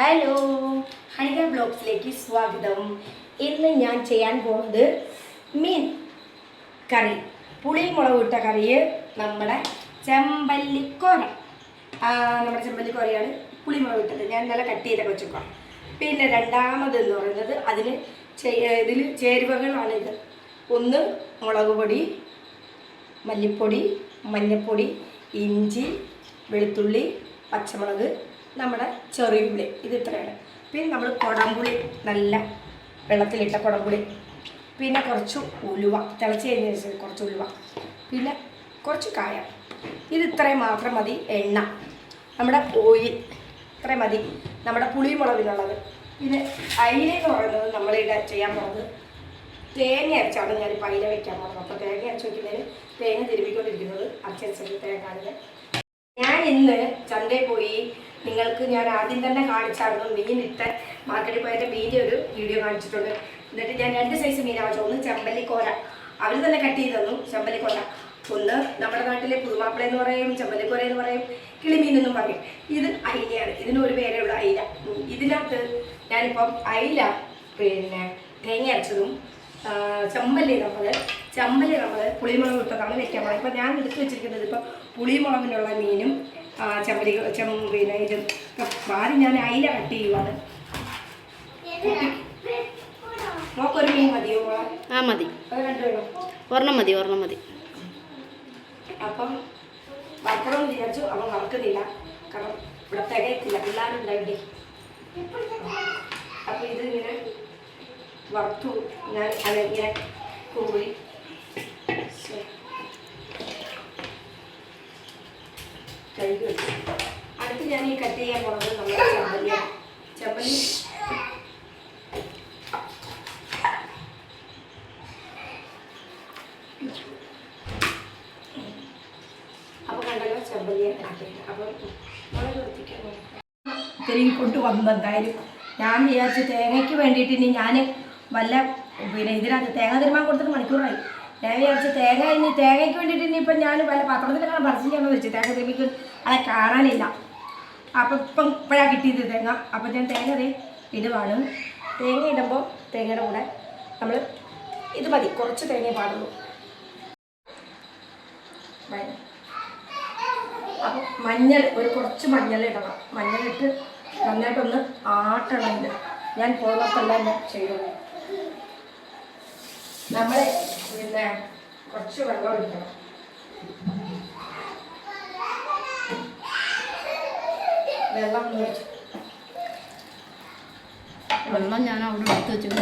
Hello ഹണിക ബ്ലോഗ്സിലേക്ക് സ്വാഗതം. ഇന്ന് ഞാൻ ചെയ്യാൻ പോകുന്നത് മീൻ കറി. പുളി മുളക് ഇട്ട കറിയ് നമ്മുടെ ചെമ്പല്ലിക്കോര. നമ്മുടെ ചെമ്പല്ലിക്കോരയാണ് പുളി മുളക് ഇട്ടത് ഞാൻ നല്ല കട്ട് ചെയ്തൊക്കെ വെച്ചേക്കാം പിന്നെ രണ്ടാമത് എന്ന് പറയുന്നത് അതിന് ഇതിൽ ചേരുവകളാണ് ഇത്. ഒന്ന് മുളക് പൊടി മല്ലിപ്പൊടി മഞ്ഞൾപ്പൊടി ഇഞ്ചി വെളുത്തുള്ളി പച്ചമുളക് നമ്മുടെ ചെറിയുള്ളി ഇത് ഇത്രയാണ്. പിന്നെ നമ്മൾ കുടംപുളി നല്ല വെള്ളത്തിലിട്ട കുടംപുളി. പിന്നെ കുറച്ച് ഉലുവ. തിളച്ച് കഴിഞ്ഞ ശേഷം കുറച്ച് ഉലുവ. പിന്നെ കുറച്ച് കായ. ഇത് ഇത്രയും മാത്രം മതി എണ്ണ. നമ്മുടെ ഓയിൽ ഇത്രയും മതി. നമ്മുടെ പുളിമുളകിനുള്ളത്. പിന്നെ അയില എന്ന് പറയുന്നത് നമ്മളിവിടെ ചെയ്യാൻ പോകുന്നത് തേങ്ങ അരച്ചാണ് ഞാൻ പൈല വയ്ക്കാൻ പോകുന്നത്. അപ്പോൾ തേങ്ങ അരച്ച് വയ്ക്കുന്നതിന് തേങ്ങ തിരുമ്പിക്കൊണ്ടിരിക്കുന്നത്. അരച്ചരച്ചത് തേങ്ങ ഞാൻ ഇന്ന് ചന്തയിൽ പോയി നിങ്ങൾക്ക് ഞാൻ ആദ്യം തന്നെ കാണിച്ചായിരുന്നു മീൻ ഇട്ട മാർക്കറ്റിൽ പോയിട്ട് മീന്റെ ഒരു വീഡിയോ കാണിച്ചിട്ടുണ്ട്. എന്നിട്ട് ഞാൻ രണ്ട് സൈസ് മീനാണ് വെച്ചത് ഒന്ന് ചെമ്പല്ലിക്കോര അവർ തന്നെ കട്ട് ചെയ്ത് തന്നു ചെമ്പല്ലിക്കോര ഒന്ന് നമ്മുടെ നാട്ടിലെ പുതുമാപ്പിള എന്ന് പറയും ചെമ്പല്ലിക്കോര എന്ന് പറയും കിളിമീൻ എന്നും പറയും. ഇത് അയിലയാണ്. ഇതിന് ഒരു പേരേ ഉള്ളൂ അയില. ഇതിനകത്ത് ഞാനിപ്പം അയില പിന്നെ തേങ്ങ അരച്ചതും ചെമ്പല്ലി നമ്മൾ ചെമ്പല്ലി നമ്മൾ പുളിമുളക് ഇട്ടതാണ് വെക്കാൻ പോകുന്നത് ഇപ്പം ഞാൻ എടുത്ത് വെച്ചിരിക്കുന്നത് ഇപ്പം പുളിമുളകിനുള്ള മീനും ആ, ചമ്മലി ചെം പിന്നെ ഇതും ആദ്യം ഞാൻ അയില കട്ട് ചെയ്യുവാണ്. നോക്കൊരു മീൻ മതിയോ ആ മതി. അത് രണ്ട് വേണം. ഒരെണ്ണം മതി ഒരെണ്ണം മതി. അപ്പം വറക്കണമെന്ന് വിചാരിച്ചു അവൻ വറക്കുന്നില്ല. കാരണം ഇവിടെ തികയത്തില്ല പിള്ളേരുണ്ടായിട്ട് അപ്പം ഇത് ഇങ്ങനെ വറുത്തു ഞാൻ അതെങ്ങനെ ഇങ്ങനെ കഴുകി വെച്ചു. അടുത്ത് ഞാൻ ഈ കട്ട് ചെയ്യാൻ പോണത് നമ്മുടെ ചെമ്പല്ലി ചെമ്പല്ലി അപ്പോൾ കണ്ടല്ലോ ചെമ്പല്ലിയെ അപ്പം നമ്മൾ വൃത്തിക്കാണ് ഇത്രയും കൊണ്ട് വന്നു എന്തായാലും. ഞാൻ വിചാരിച്ചു തേങ്ങയ്ക്ക് വേണ്ടിയിട്ട് ഇനി ഞാൻ വല്ല പിന്നെ ഇതിനകത്ത് തേങ്ങ തിരുമാൻ കൊടുത്തിട്ട് മണിക്കൂറായി. ഞാൻ വിചാരിച്ചു തേങ്ങ ഇനി തേങ്ങയ്ക്ക് വേണ്ടിയിട്ട് ഇനി ഇനിയിപ്പം ഞാൻ വല്ല പത്രത്തിലൊക്കെ പറിച്ചിട്ടാണെന്ന് വെച്ചു തേങ്ങ തിരുമിക്ക്. അത് കാണാനില്ല അപ്പം ഇപ്പം ഇപ്പോഴാണ് കിട്ടിയത് തേങ്ങ. അപ്പം ഞാൻ തേങ്ങ ദേ ഇടുവാണ്. തേങ്ങ ഇടുമ്പോൾ തേങ്ങയുടെ കൂടെ നമ്മൾ ഇത് മതി കുറച്ച് തേങ്ങ പാടുള്ളൂ. അപ്പം മഞ്ഞൾ ഒരു കുറച്ച് മഞ്ഞൾ ഇടണം. മഞ്ഞളിട്ട് നന്നായിട്ടൊന്ന് ആട്ടണം ഇത് ഞാൻ പോകുന്നപ്പെല്ലാം ഞാൻ ചെയ്യുള്ളൂ നമ്മൾ പിന്നെ കുറച്ച് വെള്ളം ഒഴിക്കണം. വെള്ളം ഒഴിച്ച് വെള്ളം ഞാൻ അവിടെ എടുത്ത് വെച്ചിട്ട്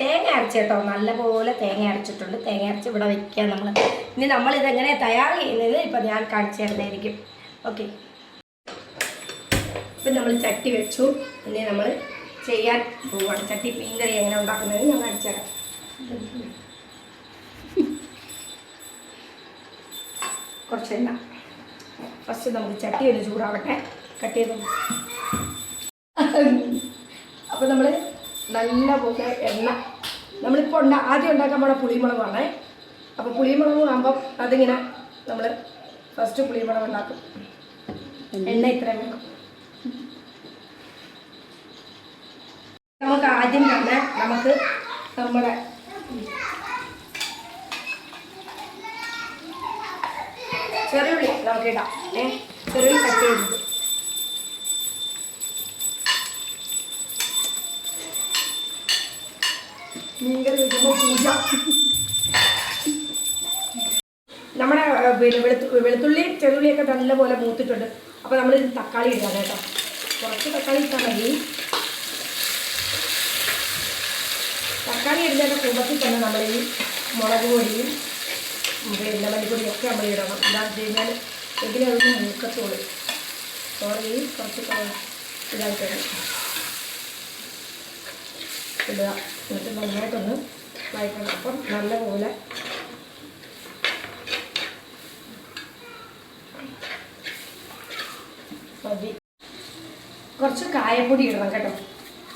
തേങ്ങ അരച്ചേട്ടോ നല്ലപോലെ തേങ്ങ അരച്ചിട്ടുണ്ട്. തേങ്ങ അരച്ച് ഇവിടെ വെക്കുക നമ്മൾ ഇനി നമ്മൾ ഇതെങ്ങനെ തയ്യാർ ചെയ്യുന്നത് ഇപ്പം ഞാൻ കാണിച്ചു തരുന്നതായിരിക്കും. ഓക്കെ ഇപ്പം നമ്മൾ ചട്ടി വെച്ചു. ഇനി നമ്മൾ ചെയ്യാൻ പോവാണ്. ചട്ടി മീൻകറി എങ്ങനെ ഉണ്ടാക്കുന്നത് ഞാൻ കാണിച്ചു തരാം. കുറച്ച് എണ്ണ ഫസ്റ്റ് നമുക്ക് ചട്ടി ഒന്ന് ചൂടാവട്ടെ. കട്ട് ചെയ്ത് അപ്പോൾ നമ്മൾ നല്ല പോലെ എണ്ണ നമ്മളിപ്പോൾ ഉണ്ടാ ആദ്യം ഉണ്ടാക്കാൻ പോണ പുളിമുളകാണേ. അപ്പോൾ പുളിമുളക് ആകുമ്പം അതിങ്ങനെ നമ്മൾ ഫസ്റ്റ് പുളിമുളക് ഉണ്ടാക്കും. എണ്ണ ഇത്രയും വേണം. നമുക്ക് ആദ്യം തന്നെ നമുക്ക് നമ്മുടെ ചെറിയുള്ളി നമുക്ക് ഇടാം ഏ ചെറിയുള്ളി കട്ട് ചെയ്തത് മീൻകറി പൂജ. നമ്മുടെ പിന്നെ വെളുത്തു വെളുത്തുള്ളിയും ചെറുള്ളിയൊക്കെ നല്ലപോലെ മൂത്തിട്ടുണ്ട്. അപ്പോൾ നമ്മൾ തക്കാളി ഇടാം കേട്ടോ. കുറച്ച് തക്കാളി ഇട്ടാൽ മതി. തക്കാളി ഇടുന്നതിന്റെ കുമ്പത്തിൽ തന്നെ നമ്മൾ ഈ മുളക് പൊടിയും പിന്നെ മല്ലിപ്പൊടിയും ഒക്കെ നമ്മൾ ഇടണം. വെച്ച് കഴിഞ്ഞാൽ എങ്കിലും അതൊന്ന് മൂക്കത്തോളൂ സോറി കുറച്ച് ഇതായിട്ടുണ്ട്. ഇടുക. എന്നിട്ട് നന്നായിട്ടൊന്ന് വഴറ്റണം. അപ്പം നല്ലപോലെ മതി. കുറച്ച് കായപ്പൊടി ഇടണം കേട്ടോ.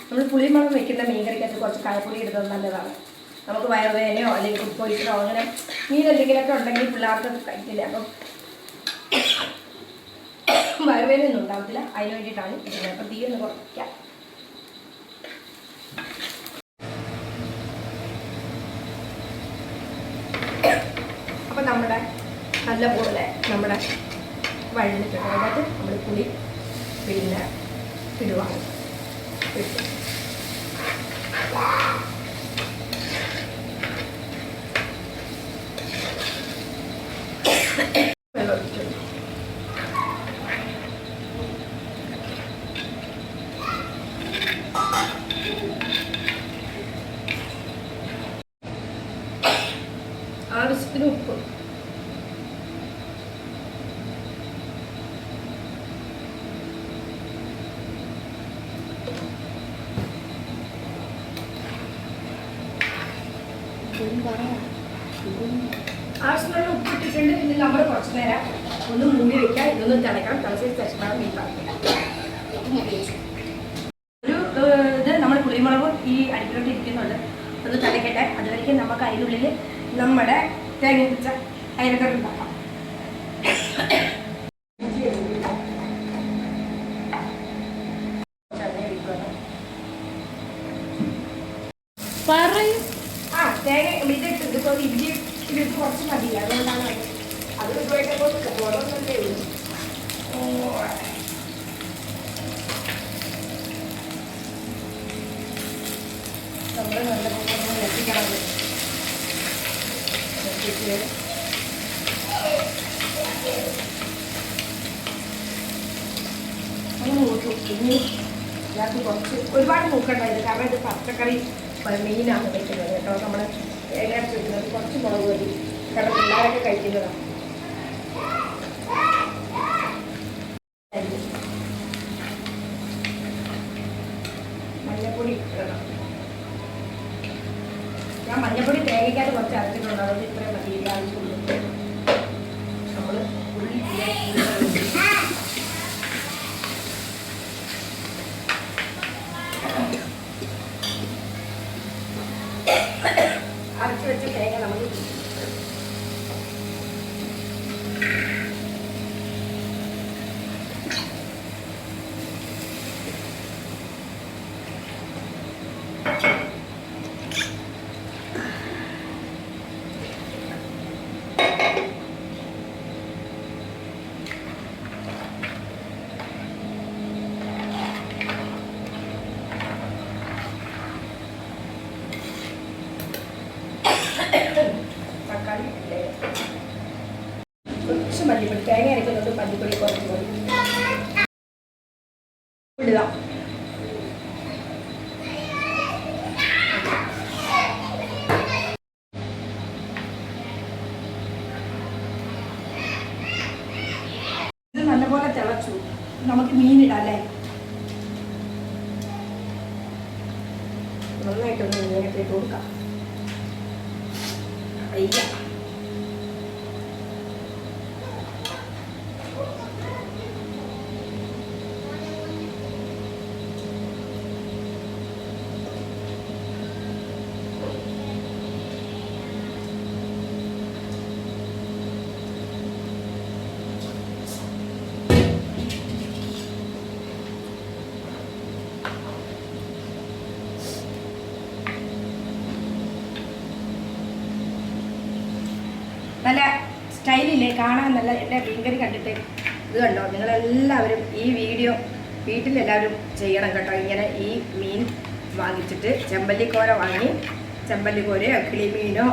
നമ്മൾ പുളിമണം വെക്കുന്ന മീൻ മീൻകറിക്കകത്ത് കുറച്ച് കായപ്പൊടി ഇടുന്നത് നല്ലതാണ്. നമുക്ക് വയറുവേദനയോ അല്ലെങ്കിൽ ഫുഡ് പോയിസണോ അങ്ങനെ മീൻ എന്തെങ്കിലുമൊക്കെ ഉണ്ടെങ്കിൽ പിള്ളേർക്ക് കഴിക്കില്ല. അപ്പം വയറുവേദന ഒന്നും ഉണ്ടാവത്തില്ല. അതിന് വേണ്ടിയിട്ടാണ് അപ്പം തീ ഒന്ന് കുറയ്ക്കാം. അപ്പം നമ്മുടെ നല്ലപോലെ നമ്മുടെ വഴഞ്ഞിട്ടുണ്ട് അതായത് നമ്മൾ പുളി പിന്നെ ഇടുവാണ്. ഇട്ടു വെള്ളം ഒഴിച്ചു ആവശ്യത്തിന് ഉപ്പ് ആവശ്യത്തിനുള്ള ഉപ്പ് ഇട്ടിട്ടുണ്ട്. ഇതിൽ നമ്മൾ കുറച്ച് നേരം ഒന്ന് മൂടി വെക്കാം ഇതൊന്ന് തിളക്കണം. തിളച്ചതിന് ശേഷമാണ് മീൻ വറുക്കുക. ഒരു ഇത് നമ്മൾ പുളിമുളകും ഈ അടിപ്പിലോട്ട് ഇരിക്കുന്നുണ്ട്. ഒന്ന് തലക്കട്ടെ അതുവരെയ്ക്കും നമുക്ക് അതിനുള്ളിൽ നമ്മുടെ തേങ്ങ പിടിച്ച അയലക്കറി ഉണ്ടാക്കാം. പറയും. ആ തേങ്ങ ഇതിട്ട് ഇതിപ്പോൾ ഇഞ്ചി ഇതിട്ട് കുറച്ച് മതി. അതുകൊണ്ടാണ് അത്. അത് ഇതുമായിട്ട് ഓരോന്നല്ലേ ഉള്ളൂ. നമ്മൾ നല്ല പോലെ എത്തിക്കണം എത്തിച്ച് ഒന്ന് മൂക്കും ഇനി ഇതിനകത്ത് കുറച്ച് ഒരുപാട് മൂക്കണ്ട ഇത്. കാരണം ഇത് പച്ചക്കറി മെയിനാണ് കഴിക്കുന്നത് കേട്ടോ. നമ്മൾ അരച്ച് കുറച്ച് മുളക് പൊടി. കാരണം പിള്ളേരൊക്കെ കഴിക്കുന്നതാണ് മഞ്ഞപ്പൊടി ഇടണം ഞാൻ മഞ്ഞപ്പൊടി തേങ്ങയ്ക്കകത്ത് കുറച്ച് അരച്ചിട്ടുണ്ട് അതുകൊണ്ട് ഇത്രയും മതി ഈ ആവശ്യമുള്ളൂ നമ്മൾ ഉള്ളി അരച്ച് വെച്ച തേങ്ങ നമുക്ക് തക്കാളി ഇല്ലേ? കുറച്ച് മല്ലിപ്പൊടി തേങ്ങ അരയ്ക്കുന്നത് മല്ലിപ്പൊടി കുറച്ച് മതി ഇടുക ഇത് നല്ലപോലെ തിളച്ചു നമുക്ക് മീനിടാം അല്ലേ നന്നായിട്ടൊന്ന് മീനൊക്കെ ഇട്ട് കൊടുക്കാം അയ്യ നല്ല സ്റ്റൈലില്ലേ കാണാൻ നല്ല എന്റെ മീൻകറി കണ്ടിട്ട്. ഇത് കണ്ടോ? നിങ്ങളെല്ലാവരും ഈ വീഡിയോ വീട്ടിലെല്ലാവരും ചെയ്യണം കേട്ടോ. ഇങ്ങനെ ഈ മീൻ വാങ്ങിച്ചിട്ട് ചെമ്പല്ലിക്കോര വാങ്ങി ചെമ്പല്ലിക്കോരയോ കിളിമീനോ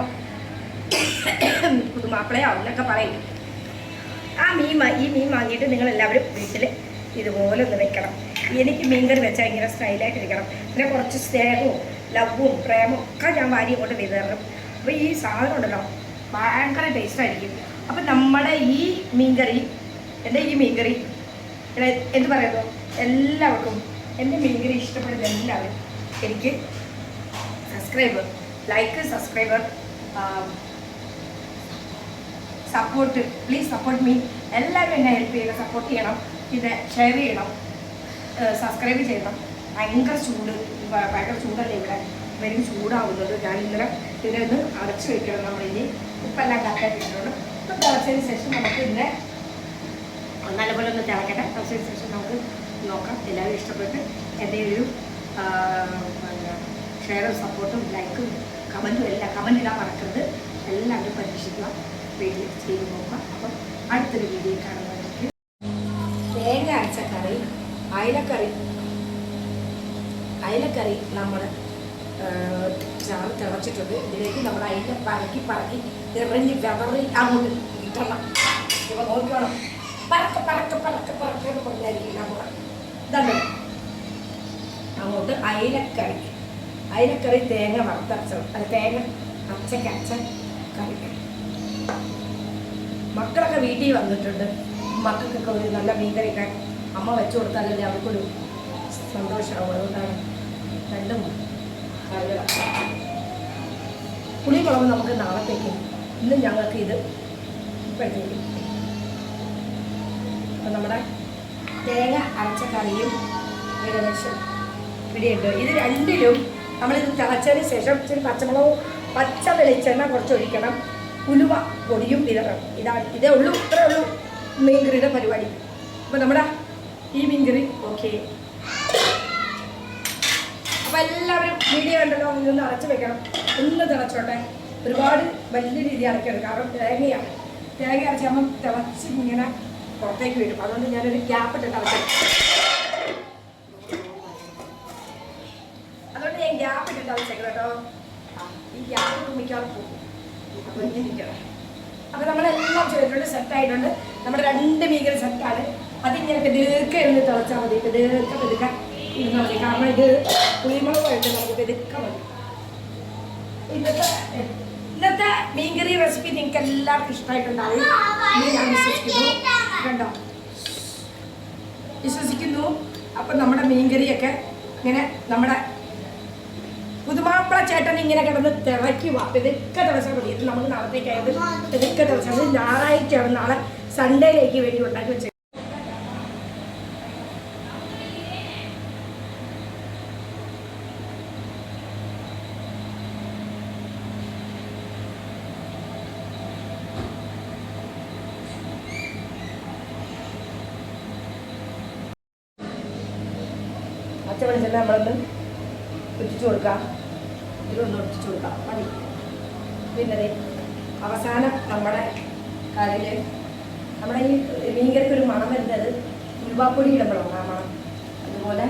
പുതുമാപ്പിളയോ എന്നൊക്കെ പറയും. ആ മീൻ ഈ മീൻ വാങ്ങിയിട്ട് നിങ്ങളെല്ലാവരും വീട്ടിൽ ഇതുപോലെ ഒന്ന് വെക്കണം. എനിക്ക് മീൻകറി വെച്ചാൽ ഇങ്ങനെ സ്റ്റൈലായിട്ട് ഇരിക്കണം. പിന്നെ കുറച്ച് സ്നേഹവും ലവും പ്രേമവും ഒക്കെ ഞാൻ വാരി കൊണ്ട് വിതരണം അപ്പോൾ ഈ സാധനം ഉണ്ടല്ലോ ഭയങ്കര ടേസ്റ്റായിരിക്കും അപ്പം നമ്മുടെ ഈ മീൻകറി എന്റെ ഈ മീൻകറി എന്ത് പറയുന്നു എല്ലാവർക്കും എന്റെ മീൻകറി ഇഷ്ടപ്പെടുന്ന എല്ലാവരും എനിക്ക് subscriber like subscriber support please support me എല്ലാവരും എന്നെ ഹെൽപ്പ് ചെയ്യണം സപ്പോർട്ട് ചെയ്യണം പിന്നെ ഷെയർ ചെയ്യണം സബ്സ്ക്രൈബ് ചെയ്യണം. ഭയങ്കര ചൂട് ഭയങ്കര ചൂടല്ലേ ഇവിടെ? വരും ചൂടാവുന്നത്. ഞാൻ ഇന്നലെ ഇതിനെ ഒന്ന് അടച്ചു വെക്കണം. നമ്മളിനി ഉപ്പെല്ലാം കറക്റ്റായിട്ടിട്ടുണ്ട് ഇപ്പം തിളച്ചതിന് ശേഷം നമുക്ക് ഇതിനെ നല്ലപോലെ ഒന്ന് തിളക്കട്ടെ. തിളച്ചതിന് ശേഷം നമുക്ക് നോക്കാം. എല്ലാവരും ഇഷ്ടപ്പെട്ട് എന്റെ ഒരു ഷെയറും സപ്പോർട്ടും ലൈക്കും കമന്റും എല്ലാം കമന്റ് ഇടാൻ മറക്കരുത്. എല്ലാവരും പരീക്ഷിക്കുക വീട്ടിൽ ചെയ്ത് നോക്കുക. അപ്പം അടുത്തൊരു വീഡിയോ കാണുന്നവർക്ക് തേങ്ങ അരച്ച കറി അയലക്കറി അയലക്കറി നമ്മൾ ചാറ് തിളച്ചിട്ടുണ്ട്. ഇതിലേക്ക് നമ്മൾ അയില പറക്കി പറക്കി നിറഞ്ഞ് വെതറി അങ്ങോട്ട് കിട്ടണം ഇപ്പം നോക്കണം പറക്ക പറക്ക പറക്ക പറക്ക എന്ന് പറഞ്ഞായിരിക്കും നമ്മൾ അങ്ങോട്ട് അയിലക്കറി. അയിലക്കറി തേങ്ങ വറുത്തച്ച അല്ല തേങ്ങ അച്ചക്കച്ച കറി മക്കളൊക്കെ വീട്ടിൽ വന്നിട്ടുണ്ട്. മക്കൾക്കൊക്കെ ഒരു നല്ല മീൻ കറിയൊക്കെ അമ്മ വെച്ചു കൊടുത്താലല്ലേ അവർക്കൊരു സന്തോഷമാവും അതുകൊണ്ടാണ് രണ്ടും കറികളാണ് പുളിമുളക് നമുക്ക് നാളത്തേക്ക് ഇന്ന് ഞങ്ങൾക്ക് ഇത് പഠിക്കും അപ്പം നമ്മുടെ തേങ്ങ അരച്ച കറിയും ഏകദേശം പിടിയുണ്ട് ഇത് രണ്ടിലും നമ്മളിത് തിളച്ചതിന് ശേഷം ഇച്ചിരി പച്ചമുളകും പച്ച വെളിച്ചെണ്ണ കുറച്ച് ഒഴിക്കണം ഉലുവ പൊടിയും വിതറണം ഇതാണ് ഇതേ ഉള്ളൂ. ഇത്രേ ഉള്ളൂ മീൻകറിയുടെ പരിപാടി. അപ്പോൾ നമ്മുടെ ഈ മീൻ മീൻകറി ഓക്കെ അപ്പോൾ എല്ലാവരും വീഡിയോ കണ്ടല്ലോ ഇതൊന്ന് അടച്ചു വെക്കണം. ഒന്ന് തിളച്ചോട്ടെ. ഒരുപാട് വലിയ രീതി അടയ്ക്കരുത് കാരണം തേങ്ങയാണ് തേങ്ങ അരച്ചാകുമ്പം തിളച്ച് ഇങ്ങനെ പുറത്തേക്ക് വരും അതുകൊണ്ട് ഞാനൊരു ഗ്യാപ്പ് ഇട്ടിട്ട് അടച്ചു അതുകൊണ്ട് ഞാൻ ഗ്യാപ്പ് ഇട്ടിട്ട് അടച്ചേക്കണം കേട്ടോ. ഈ ഗ്യാപ്പ് തുമ്മിക്കാതെ പോകും. അപ്പം ഇരിക്കണം അപ്പോൾ നമ്മളെല്ലാം ചെയ്തിട്ടുണ്ട്. സെറ്റായിട്ടുണ്ട് നമ്മുടെ രണ്ട് മീകര സെറ്റാണ് അതിങ്ങനെ പെതുക്കെ ഇരുന്ന് തിളച്ചാൽ മതി. പെതുക്കെ പെതുക്കെ ഇരുന്നാൽ മതി. കാരണം ഇത് കുളിമുളകായിട്ട് നമുക്ക് പെതുക്കെ മതി. ഇന്നത്തെ ഇന്നത്തെ മീൻകറി റെസിപ്പി നിങ്ങൾക്ക് എല്ലാവർക്കും ഇഷ്ടമായിട്ടുണ്ടാവും ഞാൻ വിശ്വസിക്കുന്നു. കണ്ടോ? വിശ്വസിക്കുന്നു. അപ്പം നമ്മുടെ മീൻകറിയൊക്കെ ഇങ്ങനെ നമ്മുടെ പുതുമാപ്പിള ചേട്ടൻ ഇങ്ങനെ കിടന്ന് തിളയ്ക്കുക പെതുക്കെ ദിവസം മതി. ഇത് നമുക്ക് നാളത്തേക്കായത് പെതുക്കെ ദിവസം ഞായറാഴ്ചയാണ്. നാളെ സൺഡേയിലേക്ക് വേണ്ടി ഉണ്ടാക്കി വെച്ചത് പച്ച വെളിച്ചെണ്ണ നമ്മളൊന്ന് ഒറ്റിച്ചു കൊടുക്കാം. ഇതിലൊന്ന് ഒറ്റിച്ചു കൊടുക്കാം. മതി. പിന്നെ അവസാനം നമ്മുടെ കറിയിൽ നമ്മുടെ ഈ മീൻകറിക്ക് ഒരു മണം വരുന്നത് ഉൽവാപ്പൊടി ഇടുമ്പോഴാണ് ആ മണം. അതുപോലെ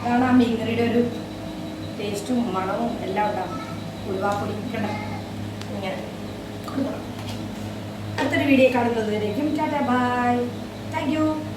അതാണ് ആ മീൻകറിയുടെ ഒരു ടേസ്റ്റും മണവും എല്ലാം ഉണ്ടാവും ഉൽവാപ്പൊടി കണ്ട ഇങ്ങനെ അടുത്തൊരു video കാണുന്നതുവരേക്കും. Tata bye. Thank bye